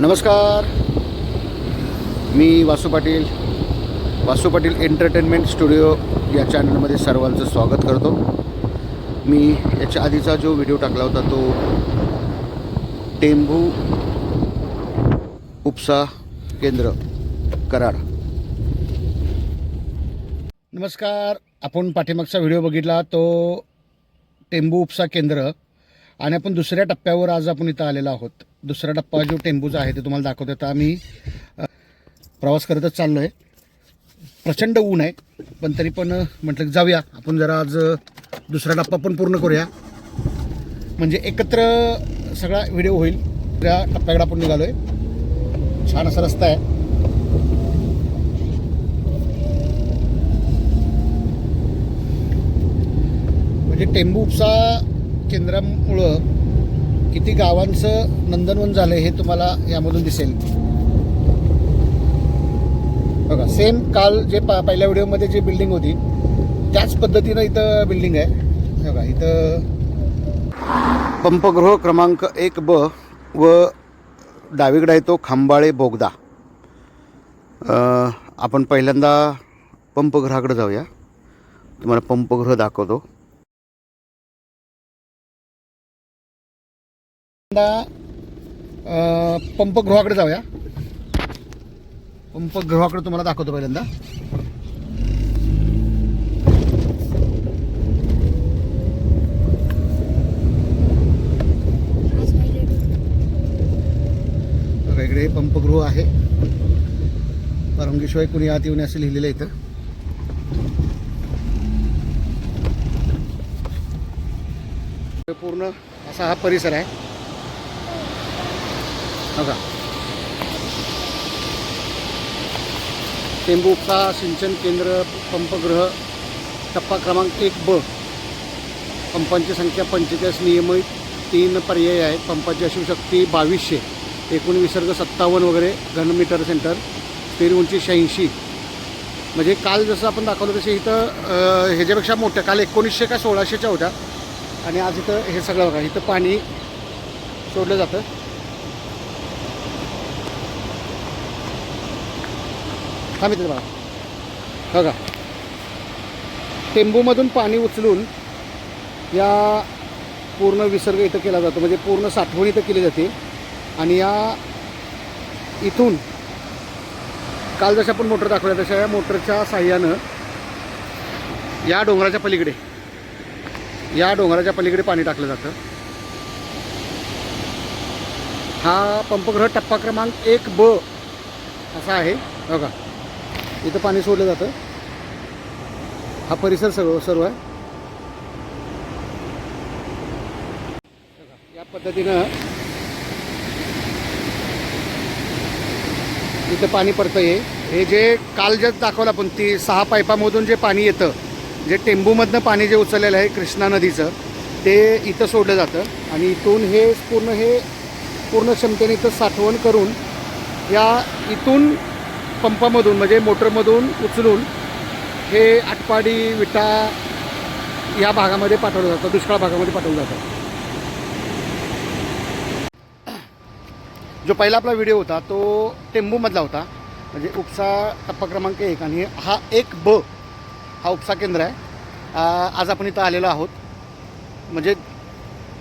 नमस्कार. मी Vasu Patil. Vasu Patil entertainment studio या चॅनलमध्ये सर्वांचं स्वागत करतो. मी याच्या आधीचा जो व्हिडिओ टाकला होता तो टेंभू उपसा केंद्र कराड. नमस्कार. आपण पाठीमागचा व्हिडिओ बघितला तो टेंबू उपसा केंद्र. आणि आपण दुसऱ्या टप्प्यावर आज आपण इथं आलेलो आहोत. दुसरा टप्पा जो टेंबूचा आहे ते तुम्हाला दाखवतो. तर आम्ही प्रवास करतच चाललो आहे प्रचंड ऊन आहे पण तरी पण म्हटलं की जाऊया. आपण जरा आज दुसरा टप्पा पण पूर्ण करूया. म्हणजे एकत्र सगळा व्हिडिओ होईल. त्या टप्प्याकडे आपण निघालो आहे छान असा रस्ता आहे. म्हणजे टेंबू उपसा केंद्रामुळं किती गावांचं नंदनवन झालं हे तुम्हाला यामधून दिसेल. बघा सेम काल जे पा पहिल्या व्हिडिओमध्ये जी बिल्डिंग होती त्याच पद्धतीनं इथं बिल्डिंग आहे. बघा इथं पंपगृह क्रमांक एक ब व डावीकडा आहे तो खांबाळे बोगदा. आपण पहिल्यांदा पंपगृहाकडे जाऊया. तुम्हाला पंपगृह दाखवतो. पंपगृहाकडे जाऊया. पंपगृहाकडे तुम्हाला दाखवतो पहिल्यांदा. बघा इकडे पंपगृह आहे. परवानगीशिवाय कुणी आत येऊन असं लिहिलेलं आहे इथं. पूर्ण असा हा परिसर आहे. बघा. टेंबू उपसा सिंचन केंद्र पंपगृह टप्पा क्रमांक एक ब. पंपांची संख्या पंचेचाळीस नियमित तीन पर्याय आहेत. पंपाची अश्वशक्ती बावीसशे एकूण विसर्ग सत्तावन्न वगैरे घनमीटर सेंटर स्थिर उंची शहाऐंशी. म्हणजे काल जसं आपण दाखवलं तसे इथं ह्याच्यापेक्षा मोठ्या काल एकोणीसशे का सोळाशेच्या होत्या. आणि आज इथं हे सगळं बघा इथं पाणी सोडलं जातं. थांबित बघा. बघा. टेंबूमधून पाणी उचलून या पूर्ण विसर्ग इथं केला जातो. म्हणजे पूर्ण साठवण इथं केली जाते. आणि या इथून काल जशा आपण मोटर दाखवल्या तशा या मोटरच्या साह्यानं या डोंगराच्या पलीकडे या डोंगराच्या पलीकडे पाणी टाकलं जातं. हा पंपगृह टप्पा क्रमांक एक ब असा आहे. बघा. इथं पाणी सोडलं जातं. हा परिसर सर्व सर्व आहे. या पद्धतीनं इथं पाणी पडतं आहे हे जे काल जे दाखवलं आपण ती सहा पाईपामधून जे पाणी येतं जे टेंबूमधनं पाणी जे उचललेलं आहे कृष्णा नदीचं ते इथं सोडलं जातं. आणि इथून हे पूर्ण हे पूर्ण क्षमतेने इथं साठवण करून या इथून पंपामधून म्हणजे मोटरमधून उचलून हे आटपाडी विटा या भागामध्ये पाठवलं जातं दुष्काळ भागामध्ये पाठवलं जातं. जो पहिला आपला व्हिडिओ होता तो टेंबूमधला होता. म्हणजे उपसा टप्पा क्रमांक एक आणि हा एक ब हा उपसा केंद्र आहे. आज आपण इथं आलेलो आहोत. म्हणजे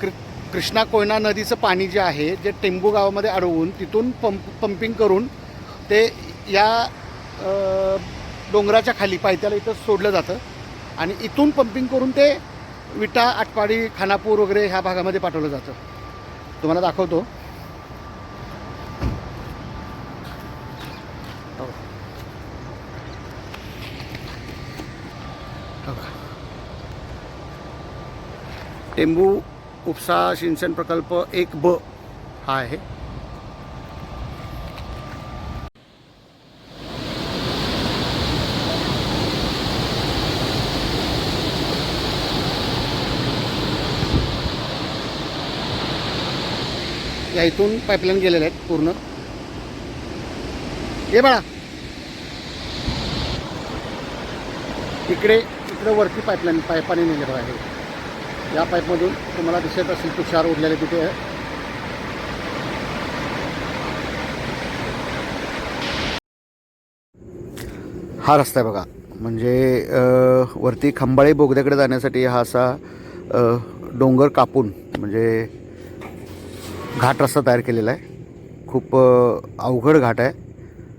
कृ कृष्णा कोयना नदीचं पाणी जे आहे जे टेंबू गावामध्ये अडवून तिथून पंप पंपिंग करून ते या डोंगराच्या खाली पायथ्याला इथं सोडलं जातं. आणि इथून पंपिंग करून ते विटा आटपाडी खानापूर वगैरे ह्या भागामध्ये पाठवलं जातं. तुम्हाला दाखवतो. टेंबू उपसा सिंचन प्रकल्प एक ब हा आहे. या इथून पाईपलाईन गेलेल्या आहेत पूर्ण. हे बाळा इकडे इकडे वरती पाईपलाईन पाईपाने नेलेलं आहे. या पाईपमधून तुम्हाला दिसत असेल तुषार उरलेले तिथे. आहे हा रस्ता आहे बघा. म्हणजे वरती खंबाळी बोगद्याकडे जाण्यासाठी हा असा डोंगर कापून म्हणजे घाट रस्ता तयार केलेला आहे. खूप अवघड घाट आहे.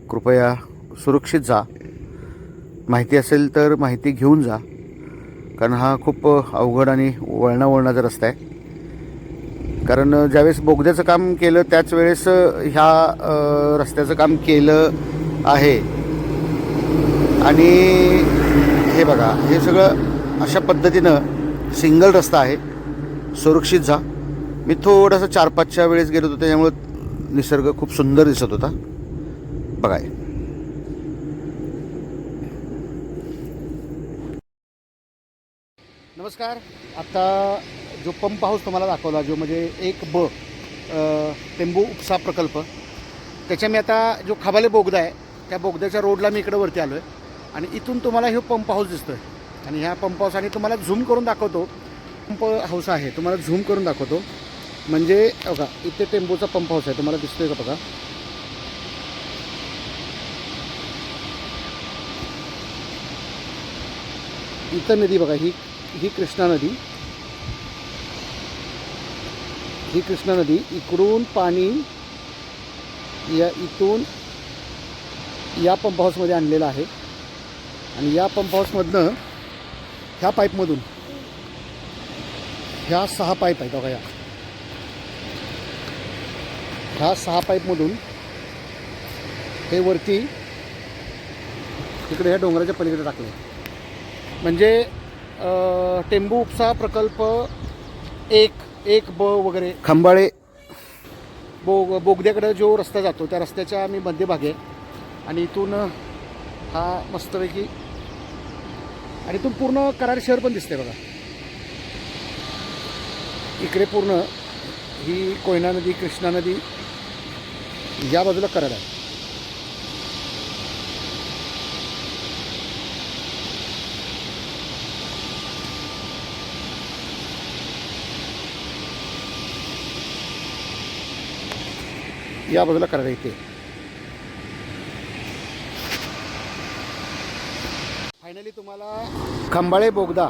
कृपया सुरक्षित जा. माहिती असेल तर माहिती घेऊन जा. कारण हा खूप अवघड आणि वळणा वळणाचा रस्ता आहे. कारण ज्यावेळेस बोगद्याचं काम केलं त्याच वेळेस ह्या रस्त्याचं काम केलं आहे. आणि हे बघा हे सगळं अशा पद्धतीनं सिंगल रस्ता आहे. सुरक्षित जा. मी थोडंसं चार पाचच्या वेळेस गेलो होतो त्याच्यामुळं निसर्ग खूप सुंदर दिसत होता. बघाय नमस्कार. आता जो पंप हाऊस तुम्हाला दाखवला जो म्हणजे एक ब टेंबू उपसा प्रकल्प त्याच्या मी आता जो खाबाले बोगदा आहे त्या बोगद्याच्या रोडला मी इकडे वरती आलो आहे आणि इथून तुम्हाला हे पंप हाऊस दिसतो आहे आणि ह्या पंप हाऊस आणि तुम्हाला झूम करून दाखवतो. पंप हाऊस आहे तुम्हाला झूम करून दाखवतो. म्हणजे बघा इथे टेम्पोचा पंप हाऊस आहे तुम्हाला दिसतोय का बघा? इथं नदी बघा ही ही कृष्णा नदी. ही कृष्णा नदी इकडून पाणी या इथून या पंप हाऊसमध्ये आणलेलं आहे. आणि या पंप हाऊसमधनं ह्या पाईपमधून ह्या सहा पाईप आहेत बघा या. ह्या सहा पाईपमधून हे वरती तिकडे ह्या डोंगराच्या पलीकडे टाकले. म्हणजे टेंबू उपसा प्रकल्प एक एक ब वगैरे. खंबाळे. बोग बोगद्याकडे जो रस्ता जातो त्या रस्त्याच्या मी मध्यभागी आहे. आणि इथून हा मस्तपैकी आणि इथून पूर्ण कराड शहर पण दिसते बघा. इकडे पूर्ण ही कोयना नदी कृष्णा नदी या बाजूला कराड आहे. या बाजूला कराड इथे. फायनली तुम्हाला खंबाळे बोगदा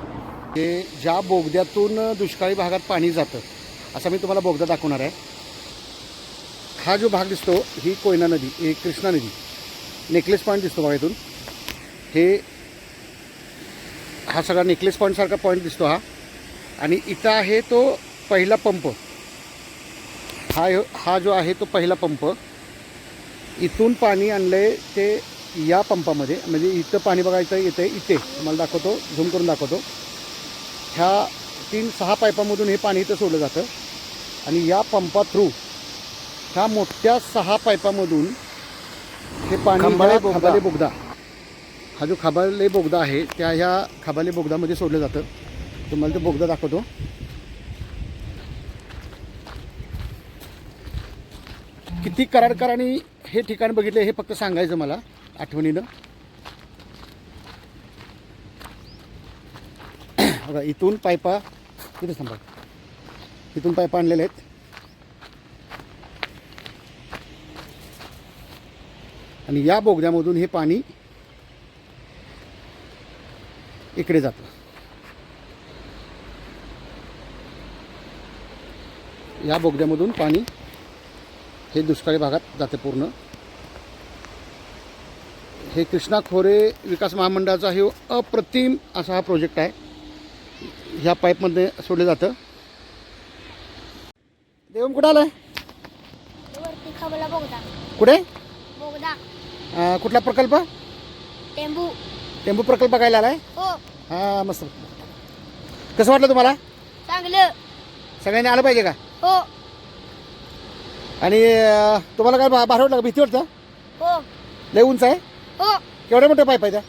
हे ज्या बोगद्यातून दुष्काळी भागात पाणी जातं असा मी तुम्हाला बोगदा दाखवणार आहे. हा जो भाग दिसतो ही कोयना नदी ही कृष्णा नदी. नेकलेस पॉईंट दिसतो बघा इथून. हे हा सगळा नेकलेस पॉईंटसारखा पॉईंट दिसतो हा. आणि इथं आहे तो पहिला पंप. हा हा जो आहे तो पहिला पंप. इथून पाणी आणलंय ते या पंपामध्ये. म्हणजे इथं पाणी बघायचं येतं इथे. मला दाखवतो झूम करून दाखवतो. ह्या तीन सहा पाईपामधून हे पाणी इथं सोडलं जातं. आणि या पंपा थ्रू ह्या मोठ्या सहा पाईपामधून हे पाणी खंबाळे ह्या बोगदा. खबाले बोगदा. हा जो खबाले बोगदा आहे त्या ह्या खबाले बोगदामध्ये सोडलं जातं. तुम्हाला तो बोगदा दाखवतो. किती कराडकरांनी हे ठिकाण बघितले हे फक्त सांगायचं मला आठवणीनं. बघा इथून पायपा किती थांबा. इथून पायपा आणलेले आहेत. आणि या बोगद्यामधून हे पाणी इकडे जातं. या बोगद्यामधून पाणी हे दुष्काळी भागात जाते पूर्ण. हे कृष्णा खोरे विकास महामंडळाचा हे अप्रतिम असा हा प्रोजेक्ट आहे. ह्या पाईपमध्ये सोडलं जातं. देवम कुठं आलं कुठे? बोगदा. अं, कुठला प्रकल्प? टेंबू. टेंबू प्रकल्प बघायला आलाय हो. हां मस्त. कसं वाटलं तुम्हाला? चांगलं. सगळ्यांनी आलं पाहिजे का? हो. आणि अं, तुम्हाला काय भा- भारी वाटलं का? भीती वाटतं? हो. लय उंच आहे? हो. केवढ्या मोठ्या पाईप आहे त्या?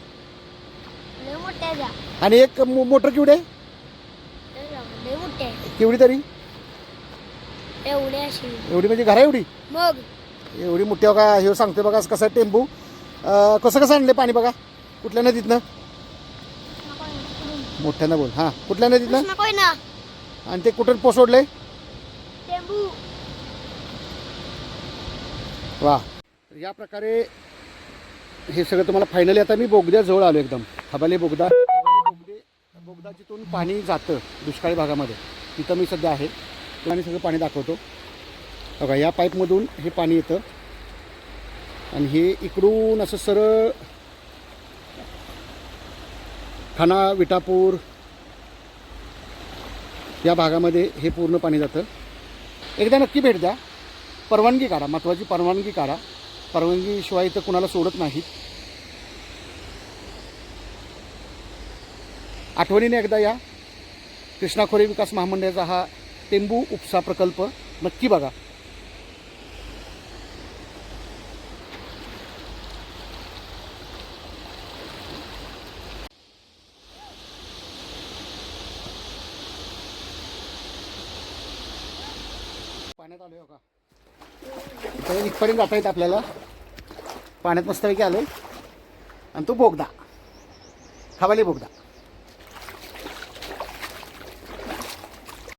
लय मोठ्या द्या आणि एक मो- मोटर केवढी? आहे लय मोठ्या. केवढी तरी? अशी. एवढी म्हणजे घरा एवढी? मग. एवढी मोठी बघा हे सांगते बघा कसं आहे टेम्पू कसं कसं आणले पाणी बघा? कुठल्या नदीतनं? मोठ्यानं बोल. हां कुठल्या नदीतनं? आणि ते कुठं पोसोडले टेंबू. वा. या प्रकारे हे सगळं तुम्हाला फायनली आता मी बोगद्याजवळ आलो एकदम. हबाले बोगदा बोगदे. बोगदा जिथून पाणी जातं दुष्काळी भागामध्ये तिथं मी सध्या आहे. आणि सगळं पाणी दाखवतो. बघा या पाईपमधून हे पाणी येतं. आणि हे इकडून असं सरळ खाना विटापूर या भागामध्ये हे पूर्ण पाणी जातं. एकदा नक्की भेट द्या. परवानगी काढा महत्त्वाची परवानगी काढा. परवानगीशिवाय इथं कुणाला सोडत नाहीत. आठवणीने एकदा या. कृष्णाखोरे विकास महामंडळाचा हा टेंबू उपसा प्रकल्प नक्की बघा. पाण्यात आलोय का तर इथपर्यंत जाता येत आपल्याला. पाण्यात मस्तपैकी आलोय. आणि तो बोगदा. खावाली बोगदा.